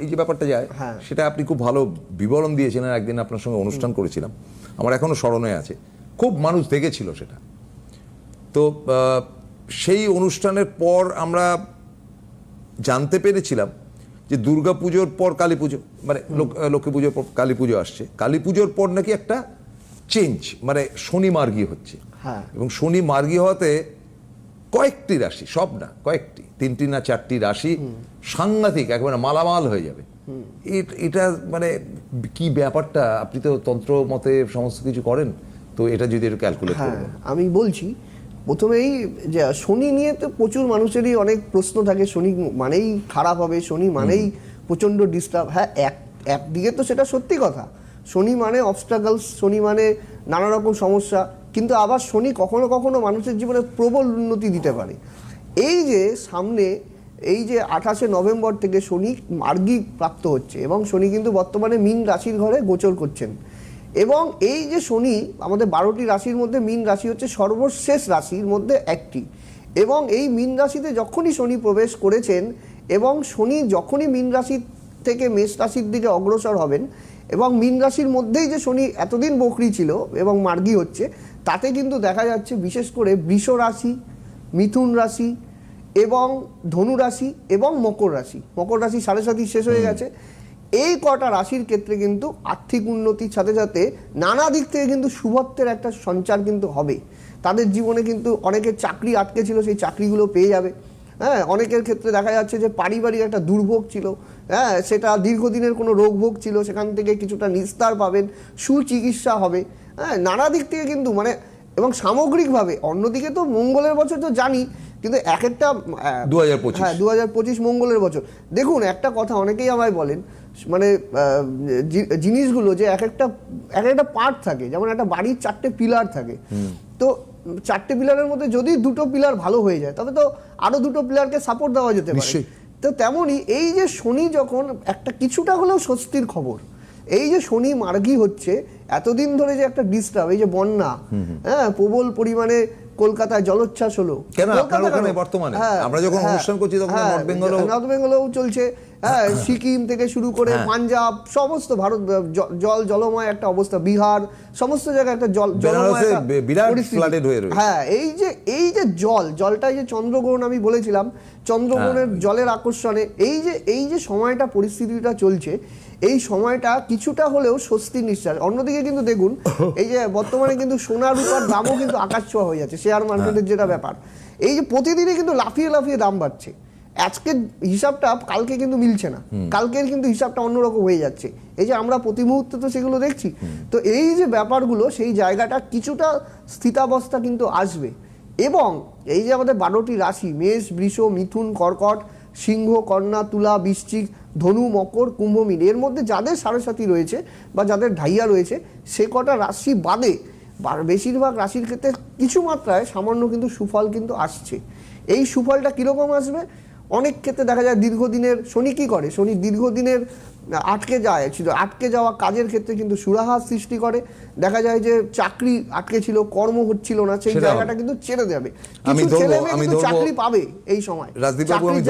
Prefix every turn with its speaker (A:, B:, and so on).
A: এই যে ব্যাপারটা যায়
B: হ্যাঁ।
A: সেটা আপনি খুব ভালো বিবরণ দিয়েছিলেন একদিন আপনার সঙ্গে অনুষ্ঠান করেছিলাম। আমার এখনও স্মরণে আছে। খুব মানুষ দেখেছিল সেটা। তো সেই অনুষ্ঠানের পর আমরা জানতে পেরেছিলাম যে দুর্গা পুজোর পর কালী পুজো মানে লোক- লক্ষ্মী পুজোর পর কালী পুজো আসছে। কালী পুজোর পর নাকি একটা চেঞ্জ মানে শনি মার্গী হচ্ছে।
B: হ্যাঁ।
A: এবং শনি মার্গী হওয়াতে কয়েকটি রাশি সব না কয়েকটি তিনটি না চারটি রাশি সাংঘাতিক একেবারে মালামাল হয়ে যাবে। এটা মানে কি ব্যাপারটা? আপনি তো তন্ত্র মতে সমস্ত কিছু করেন তো এটা যদি একটু ক্যালকুলেট
B: হ্যাঁ আমি বলছি প্রথমেই যে শনি নিয়ে তো প্রচুর মানুষেরই অনেক প্রশ্ন থাকে শনি মানেই খারাপ হবে শনি মানেই প্রচণ্ড ডিস্টার্ব হ্যাঁ এক একদিকে তো সেটা সত্যি কথা শনি মানে অবস্ট্রাগলস শনি মানে নানা রকম সমস্যা কিন্তু আবার শনি কখনো কখনো মানুষের জীবনে প্রবল উন্নতি দিতে পারে। এই যে সামনে, এই যে আঠাশে নভেম্বর থেকে শনি মার্গী প্রাপ্ত হচ্ছে এবং শনি কিন্তু বর্তমানে মীন রাশির ঘরে গোচর করছেন। এবং এই যে শনি, আমাদের বারোটি রাশির মধ্যে মীন রাশি হচ্ছে সর্বশেষ রাশির মধ্যে একটি। এবং এই মীন রাশিতে যখনই শনি প্রবেশ করেছেন এবং শনি যখনই মীন রাশি থেকে মেষ রাশির দিকে অগ্রসর হবেন এবং মীন রাশির মধ্যেই যে শনি এতদিন বকরি ছিল এবং মার্গি হচ্ছে তাতে কিন্তু দেখা যাচ্ছে বিশেষ করে বৃষ রাশি মিথুন রাশি এবং ধনু রাশি এবং মকর রাশি। মকর রাশি সাড়ে সাথী শেষ হয়ে গেছে। এই কটা রাশির ক্ষেত্রে কিন্তু আর্থিক উন্নতির সাথে সাথে নানা দিক থেকে কিন্তু শুভত্বের একটা সঞ্চার কিন্তু হবে। তাদের জীবনে কিন্তু অনেকের চাকরি আটকে ছিল সেই চাকরিগুলো পেয়ে যাবে। হ্যাঁ অনেকের ক্ষেত্রে দেখা যাচ্ছে যে পারিবারিক একটা দুর্ভোগ ছিল। হ্যাঁ সেটা দীর্ঘদিনের কোনো রোগ ভোগ ছিল সেখান থেকে কিছুটা নিস্তার পাবেন সুচিকিৎসা হবে। হ্যাঁ নানা দিক থেকে কিন্তু মানে এবং সামগ্রিকভাবে অন্যদিকে তো মঙ্গলের বছর তো জানি কিন্তু এক একটা আহ,
A: 2025
B: হ্যাঁ দু হাজার পঁচিশ মঙ্গলের বছর। দেখুন একটা কথা অনেকেই আমায় বলেন মানে জিনিসগুলো যে এক একটা এক একটা পার্ট থাকে যেমন একটা বাড়ির চারটে পিলার থাকে। তো চারটে পিলারের মধ্যে যদি দুটো পিলার ভালো হয়ে যায় তবে তো আরও দুটো পিলারকে সাপোর্ট দেওয়া যেতে পারে। তো তেমনই এই যে শনি যখন একটা কিছুটা হলেও স্বস্তির খবর এই যে শনি মার্গি হচ্ছে এতদিন ধরে যে একটা ডিস্টার্ব এই যে বন্যা হ্যাঁ প্রবল পরিমাণে কলকাতায় জলোচ্ছ্বাস হলো।
A: কেন? আপনার ওখানে বর্তমানে?
B: হ্যাঁ,
A: আমরা যখন
B: হ্যাঁ,
A: অনুষ্ঠান করছি তখন
B: হ্যাঁ,
A: নর্থ
B: নর্থ বেঙ্গলেও চলছে। হ্যাঁ সিকিম থেকে শুরু করে
A: হ্যাঁ।
B: পাঞ্জাব সমস্ত ভারত জল জলময় একটা অবস্থা বিহার সমস্ত জায়গায় একটা জল জলময়
A: হয়ে।
B: হ্যাঁ এই যে এই যে জল জলটা যে চন্দ্রগ্রহণ আমি বলেছিলাম চন্দ্রগ্রহণের
A: হ্যাঁ।
B: জলের আকর্ষণে এই যে এই যে সময়টা পরিস্থিতিটা চলছে এই সময়টা কিছুটা হলেও স্বস্তি নিঃশ্বাস অন্যদিকে কিন্তু দেখুন এই যে বর্তমানে কিন্তু সোনা রূপার দামও কিন্তু আকাশ ছোঁয়া হয়ে যাচ্ছে শেয়ার মার্কেটের যেটা ব্যাপার এই যে প্রতিদিনই কিন্তু লাফিয়ে লাফিয়ে দাম বাড়ছে আজকের হিসাবটা কালকে কিন্তু মিলছে না। কালকের কিন্তু হিসাবটা অন্যরকম হয়ে যাচ্ছে। এই যে আমরা প্রতি মুহূর্তে তো সেগুলো দেখছি তো এই যে ব্যাপারগুলো সেই জায়গাটা কিছুটা স্থিতাবস্থা কিন্তু আসবে। এবং এই যে আমাদের বারোটি রাশি মেষ বৃষ মিথুন কর্কট সিংহ কন্যা তুলা বৃশ্চিক ধনু মকর কুম্ভ মীন এর মধ্যে যাদের সাড়ে সাথী রয়েছে বা যাদের ঢাইয়া রয়েছে সে কটা রাশি বাদে বেশিরভাগ রাশির ক্ষেত্রে কিছু মাত্রায় সামান্য কিন্তু সুফল কিন্তু আসছে। এই সুফলটা কীরকম আসবে? অনেক ক্ষেত্রে দেখা যায় দীর্ঘদিনের শনি কী করে? শনি দীর্ঘদিনের আটকে যায় ছিল আটকে যাওয়া কাজের ক্ষেত্রে কিন্তু সুরাহা সৃষ্টি করে। দেখা যায় যে চাকরি আটকে ছিল কর্ম হচ্ছিল না সেই জায়গাটা কিন্তু ছেড়ে দেবে।
A: আমি
B: কিছু ছেলে চাকরি পাবে এই সময়।
A: রাজদীপ বাবু, আমি